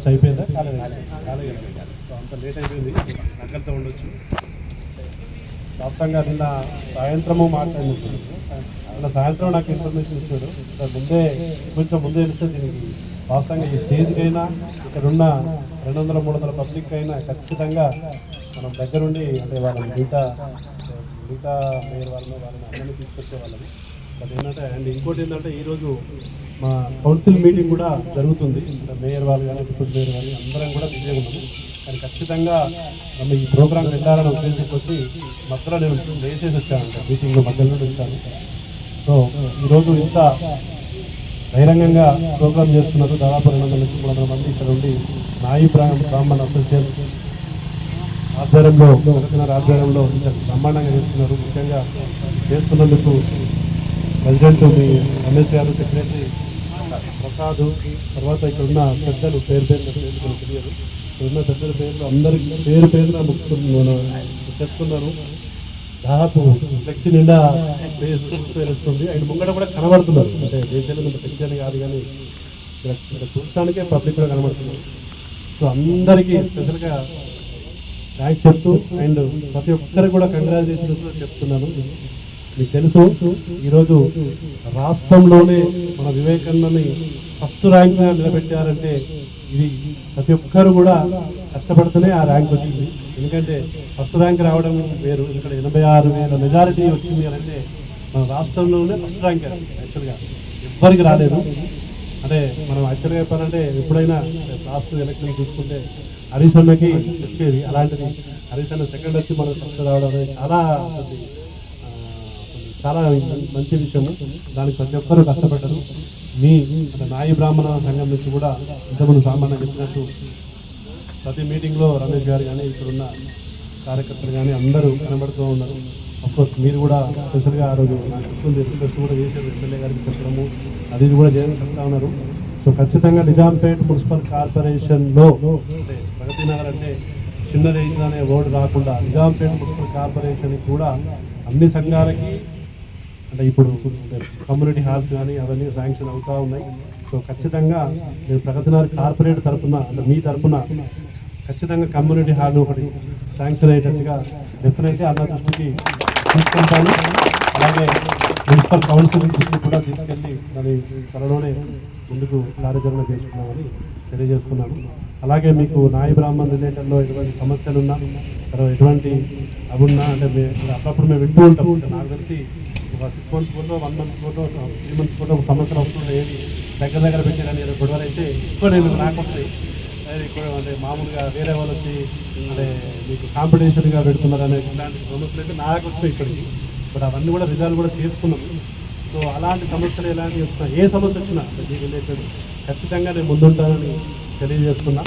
Lunch అయిపోయిందా? కాలేదు కాలేదు సో అంత లేట్ అయిపోయింది. నక్కలతో ఉండొచ్చు. వాస్తవంగా నిన్న సాయంత్రము మాట్లాడినప్పుడు నిన్న సాయంత్రం నాకు ఇన్ఫర్మేషన్ ఇచ్చాడు ముందే కొంచెం ముందే తెలిస్తే దీనికి వాస్తవంగా ఈ స్టేజ్కైనా ఇక్కడ ఉన్న రెండు వందల మూడు వందల పబ్లిక్ అయినా ఖచ్చితంగా మనం దగ్గరుండి అంటే వాళ్ళని మిగతా మిగతా మేయర్ వాళ్ళని వాళ్ళని అందరినీ తీసుకొచ్చే వాళ్ళని బట్ ఏంటంటే అండ్ ఇంకోటి ఏంటంటే ఈరోజు మా కౌన్సిల్ మీటింగ్ కూడా జరుగుతుంది. మేయర్ వాళ్ళు కానీ డిప్యూటీ మేయర్ వాళ్ళు అందరం కూడా బిజీగా ఉన్నాము. కానీ ఖచ్చితంగా మనం ఈ ప్రోగ్రామ్ వెళ్ళాలని ఉద్దేశంకి వచ్చి మధ్యలో నేను వేసేసి వచ్చానంట మీటింగ్లో మధ్యలో ఉంటాను సో ఈరోజు ఇంత బహిరంగంగా ప్రోగ్రామ్ చేస్తున్నారు. దాదాపు రెండు వందల నుంచి మూడు వందల మంది ఇక్కడ ఉండి నాయి బ్రాహ్మణ అసోసియేషన్ ఆధ్వర్యంలో ఆధ్వర్యంలో బ్రహ్మాండంగా చేస్తున్నారు. ముఖ్యంగా చేస్తున్నందుకు ప్రెసిడెంట్ మీ రమేష్ గారు సెక్రటరీ ప్రసాద్ తర్వాత ఇక్కడ ఉన్న పెద్దలు పేరు పేరు పేరు తెలియదు ఇక్కడ ఉన్న పెద్దల పేర్లు అందరికీ పేరు పేరున చెప్తున్నాను చెప్తున్నారు. దాదాపు ఫ్లెక్సీ నిండా ప్లేస్ తెలుస్తుంది ఆయన ముంగడ కూడా కనబడుతున్నారు. అంటే దేశంలో ఇంత ఫ్లెక్సీ అని కాదు కానీ ఇక్కడ ఇక్కడ చూడటానికే పబ్లిక్ కూడా కనబడుతున్నారు. సో అందరికీ స్పెషల్గా థ్యాంక్స్ చెప్తూ అండ్ ప్రతి ఒక్కరికి కూడా కంగ్రాచులేషన్స్ చెప్తున్నాను. మీకు తెలుసు ఈరోజు రాష్ట్రంలోనే మన వివేకానందని ఫస్ట్ ర్యాంక్ నిలబెట్టారంటే ఇది ప్రతి ఒక్కరు కూడా కష్టపడితేనే ఆ ర్యాంక్ వచ్చింది. ఎందుకంటే ఫస్ట్ ర్యాంక్ రావడం వేరు. ఇక్కడ ఎనభై ఆరు వేల మెజారిటీ వచ్చింది అని అంటే మన రాష్ట్రంలోనే ఫస్ట్ ర్యాంక్ యాక్చువల్గా. ఎవ్వరికి రాలేదు. అంటే మనం యాక్చువల్గా చెప్పాలంటే ఎప్పుడైనా లాస్ట్ ఎలక్షన్ చూసుకుంటే హరీష్ అన్నకి వచ్చేది అలాంటిది. హరీష్ అన్న సెకండ్ వచ్చి మనకు ఫస్ట్ రావడం అనేది చాలా చాలా మంచి విషయము. దానికి ప్రతి ఒక్కరూ కష్టపడ్డారు. మీ నాయి బ్రాహ్మణ సంఘం నుంచి కూడా ఇంతకుముందు సామాన్య చెప్పినట్టు ప్రతి మీటింగ్లో రమేష్ గారు కానీ ఇక్కడున్న కార్యకర్తలు కానీ అందరూ కనబడుతూ ఉన్నారు. అఫ్కోర్స్ మీరు కూడా స్పెషల్గా ఆ రోజు నాకు గుర్తుంది రిక్వెస్ట్ కూడా చేశారు ఎమ్మెల్యే గారికి చెప్పడము అది కూడా చేయడం చెప్తా ఉన్నారు. సో ఖచ్చితంగా నిజాంపేట్ మున్సిపల్ కార్పొరేషన్లో అంటే ప్రగతి నగర్ అంటే చిన్నది అనే ఓటు రాకుండా నిజాంపేట్ మున్సిపల్ కార్పొరేషన్ కూడా అన్ని సంఘాలకి అంటే ఇప్పుడు కమ్యూనిటీ హాల్స్ కానీ అవన్నీ శాంక్షన్ అవుతూ ఉన్నాయి. సో ఖచ్చితంగా నేను ప్రగతినగర్ కార్పొరేట్ తరఫున అంటే మీ తరఫున ఖచ్చితంగా కమ్యూనిటీ హాల్ ఒకటి శాంక్షన్ అయ్యేటట్టుగా డెఫినెట్లీ అన్న దృష్టికి తీసుకుంటాను. అలాగే మున్సిపల్ కౌన్సిల్ దృష్టికి కూడా తీసుకెళ్ళి దాని త్వరలోనే ముందుకు కార్యాచరణ చేసుకున్నామని తెలియజేస్తున్నాను. అలాగే మీకు నాయ బ్రాహ్మణ్ రిలేటెడ్లో ఎటువంటి సమస్యలు ఉన్నా తర్వాత ఎటువంటి అవున్నా అంటే మే- అప్పుడప్పుడు మేము వింటూ ఉంటాం. నాకు తెలిసి six months photo one month photo three months photo ఒక సంవత్సరం వస్తుండే ఏది దగ్గర దగ్గర పెట్టారని ఏదో గొడవలు అయితే ఎక్కువ నేను నాకు వస్తాయి ఎక్కువ అంటే మామూలుగా వేరే వాళ్ళు వచ్చి అంటే మీకు కాంపిటీషన్గా పెడుతున్నారు అనే ఇలాంటి సమస్యలు అయితే నాకు వస్తాయి ఇక్కడికి బట్ అవన్నీ కూడా రిజాల్వ్ కూడా చేసుకున్నాం సో అలాంటి సమస్యలు ఎలాంటివి వస్తున్నాయి? ఏ సమస్య వచ్చినా మీకు రిలేటెడ్ ఖచ్చితంగా నేను ముందుంటానని తెలియజేస్తున్నా.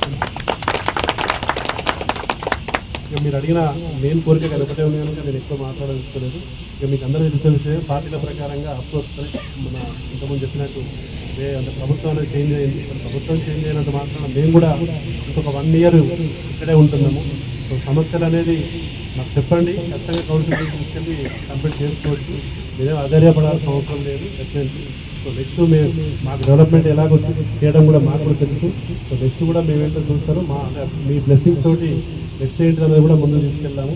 ఇక మీరు అడిగిన మెయిన్ కోరిక కనపడే ఉన్నాను నేను ఎక్కువ మాట్లాడలేదు ఇక మీకు అందరూ తెలిసిన విషయం పార్టీల ప్రకారంగా అఫ్కోర్స్ మన ఇంతకుముందు చెప్పినట్టు అంటే ప్రభుత్వం చేంజ్ అయింది. ప్రభుత్వం చేంజ్ అయినంత మాత్రం మేము కూడా ఇంకొక వన్ ఇయర్ ఇక్కడే ఉంటున్నాము. సో సమస్యలు అనేది నాకు చెప్పండి. ఖచ్చితంగా కౌన్సిల్ తీసుకెళ్ళి కంప్లీట్ చేసుకోవచ్చు. మీరేం ఆధార్యపడాల్సిన అవసరం లేదు. డెఫినెట్లీ. సో నెక్స్ట్ మేము మాకు డెవలప్మెంట్ ఎలాగో చేయడం కూడా మాకు కూడా తెలుసు. సో నెక్స్ట్ కూడా మేమేంటో చూస్తారు మా మీ బ్లెస్సింగ్ తోటి వెబ్సైట్ అనేది కూడా ముందుకు తీసుకెళ్ళాము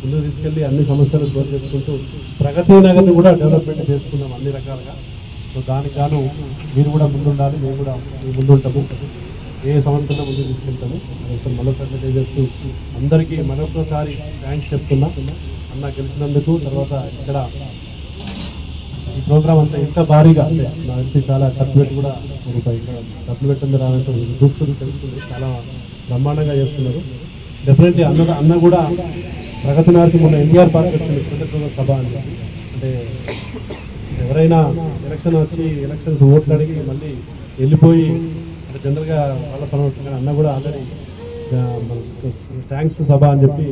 ముందుకు తీసుకెళ్ళి అన్ని సమస్యలు దూరం చేసుకుంటూ ప్రగతి నగర్ని కూడా డెవలప్మెంట్ చేసుకున్నాం అన్ని రకాలుగా. సో దానికి గాను మీరు కూడా ముందుండాలి మేము కూడా ముందుంటాము. ఏ సంవత్సరం ముందు తీసుకెళ్తాము. అసలు మరొకసారి తెలియజేస్తూ అందరికీ మరొకసారి థ్యాంక్స్ చెప్తున్నా. అన్న గెలిచినందుకు తర్వాత ఇక్కడ ఈ ప్రోగ్రామ్ అంతా ఇంత భారీగా నా నాకు చాలా ఖర్చు పెట్టి కూడా ఒక ఇక్కడ ఖర్చు పెట్టింది రానంటే చూస్తుంది తెలుస్తుంది. చాలా బ్రహ్మాండంగా చేస్తున్నారు. డెఫినెట్లీ అన్న అన్న కూడా ప్రగతి నారికి మొన్న ఎన్టీఆర్ పార్క్ వచ్చింది కృతజ్ఞత సభ అని. అంటే ఎవరైనా ఎలక్షన్ వచ్చి ఎలక్షన్స్ ఓట్లు అడిగి మళ్ళీ వెళ్ళిపోయి అంటే జనరల్గా వాళ్ళ పని ఉంటుంది కానీ అన్న కూడా ఆల్రెడీ థ్యాంక్స్ సభ అని చెప్పి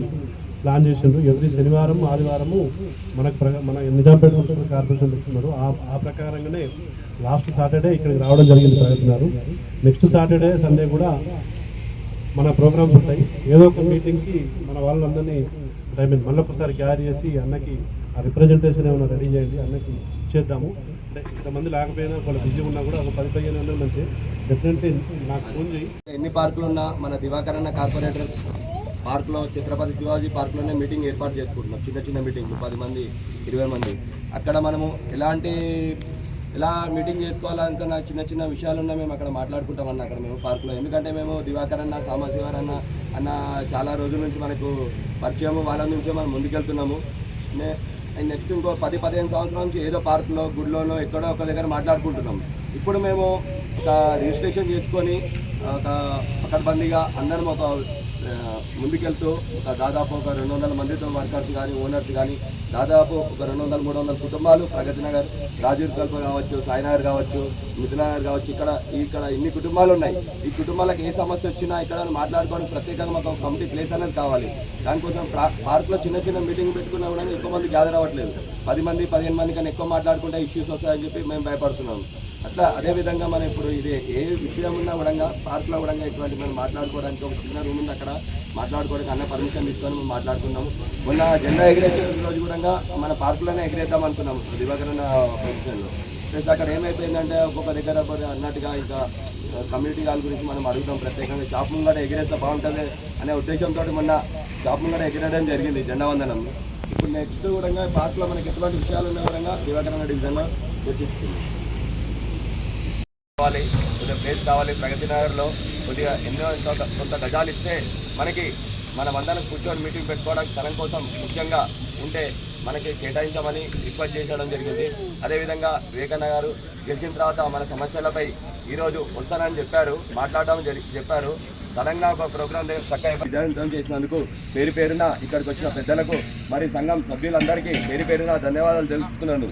ప్లాన్ చేసిండ్రు. ఎవ్రీ శనివారం ఆదివారము మనకు ప్ర- మన నిజాంపేట మున్సిపల్ కార్పొరేషన్ పెట్టుకున్నారు ఆ ఆ ప్రకారంగానే లాస్ట్ సాటర్డే ఇక్కడికి రావడం జరిగింది ప్రగతినారు నెక్స్ట్ సాటర్డే సండే కూడా మన ప్రోగ్రామ్స్ ఉంటాయి. ఏదో ఒక మీటింగ్కి మన వాళ్ళందరినీ ఐ మీన్ మళ్ళీ ఒకసారి క్యారీ చేసి అన్నకి ఆ రిప్రజెంటేషన్ ఏమైనా రెడీ చేయండి అన్నకి చేద్దాము. అంటే ఇంతమంది లేకపోయినా వాళ్ళు బిజీ ఉన్నా కూడా ఒక పది పదిహేను వందల మంచి డెఫినెట్లీ నాకు ఫోన్ చేయి. ఎన్ని పార్కులు ఉన్నా మన దివాకర్ అన్న కార్పొరేటర్ పార్కులో ఛత్రపతి శివాజీ పార్కులోనే మీటింగ్ ఏర్పాటు చేసుకుంటున్నాం. చిన్న చిన్న మీటింగ్ పది మంది ఇరవై మంది. అక్కడ మనము ఎలాంటి ఎలా మీటింగ్ చేసుకోవాలంటే నా చిన్న చిన్న విషయాలున్నా మేము అక్కడ మాట్లాడుకుంటాం అన్న అక్కడ మేము పార్కులో. ఎందుకంటే మేము దివాకర్ అన్న సాంబశివార్ అన్న అన్న చాలా రోజుల నుంచి మనకు పరిచయం వాళ్ళ నుంచే మనం ముందుకెళ్తున్నాము. నెక్స్ట్ ఇంకో పది పదిహేను సంవత్సరాల నుంచి ఏదో పార్కులో గుడిలోనో ఎక్కడో ఒక దగ్గర మాట్లాడుకుంటున్నాం ఇప్పుడు మేము ఒక రిజిస్ట్రేషన్ చేసుకొని ఒక పకడ్బందీగా అందరం ఒక ముందుకెళ్తూ ఒక దాదాపు ఒక రెండు వందల మందితో వర్కర్స్ కానీ ఓనర్స్ కానీ దాదాపు ఒక రెండు వందల మూడు వందల కుటుంబాలు ప్రగతి నగర్ రాజీవ్ కల్ప కావచ్చు సాయినగర్ కావచ్చు మిథునగర్ కావచ్చు ఇక్కడ ఇక్కడ ఇన్ని కుటుంబాలు ఉన్నాయి. ఈ కుటుంబాలకు ఏ సమస్య వచ్చినా ఇక్కడ మాట్లాడుకోవడానికి ప్రత్యేకంగా మాకు ఒక కమిటీ ప్లేస్ అనేది కావాలి. దానికోసం పార్క్లో చిన్న చిన్న మీటింగ్ పెట్టుకున్నా కూడా ఎక్కువ మంది గ్యాదర్ అవ్వట్లేదు. పది మంది పదిహేను మంది కన్నా ఎక్కువ మాట్లాడుకుంటే ఇష్యూస్ వస్తాయని చెప్పి మేము భయపడుతున్నాం అట్లా అదే విధంగా మనం ఇప్పుడు ఇది ఏ విషయం ఉన్నా కూడా పార్క్లో కూడా ఇటువంటి మనం మాట్లాడుకోవడానికి ఒక చిన్న రూమ్ ఉంది అక్కడ. మాట్లాడుకోవడానికి అన్న పర్మిషన్ తీసుకొని మేము మాట్లాడుకున్నాము. మొన్న జెండా ఎగిరేసే రోజు కూడా మన పార్కులోనే ఎగిరేద్దాం అనుకున్నాము. దివాకరణ పొజిషన్లో ప్లస్ అక్కడ ఏమైపోయిందంటే ఒక్కొక్క దగ్గర అన్నట్టుగా ఇంకా కమ్యూనిటీ హాల్ గురించి మనం అడుగుతాం ప్రత్యేకంగా. షాప్ ముంగట ఎగిరేస్తే బాగుంటుంది అనే ఉద్దేశంతో మొన్న షాప్ ముంగట ఎగిరడం జరిగింది జెండా వందనం. ఇప్పుడు నెక్స్ట్ కూడా పార్క్లో మనకి ఎటువంటి విషయాలు ఉన్న కూడా దివాకరణ డివిజన్లో చర్చిస్తుంది. కావాలి కొద్దిగా ప్లేస్ కావాలి ప్రగతి నగర్లో కొద్దిగా ఎన్నో ఎంతో కొంత గజాలు ఇస్తే మనకి మన అందరం కూర్చొని మీటింగ్ పెట్టుకోవడానికి స్థలం కోసం ముఖ్యంగా ఉంటే మనకి కేటాయించమని రిక్వెస్ట్ చేయడం జరిగింది. అదేవిధంగా వివేకన్న గారు గెలిచిన తర్వాత మన సమస్యలపై ఈరోజు వస్తానని చెప్పారు మాట్లాడడం జరి చెప్పారు. సడన్గా ఒక ప్రోగ్రాం దగ్గర చక్కగా విజయవంతం చేసినందుకు పేరు పేరున ఇక్కడికి వచ్చిన పెద్దలకు మరి సంఘం సభ్యులందరికీ పేరు పేరున ధన్యవాదాలు తెలుపుతున్నాను.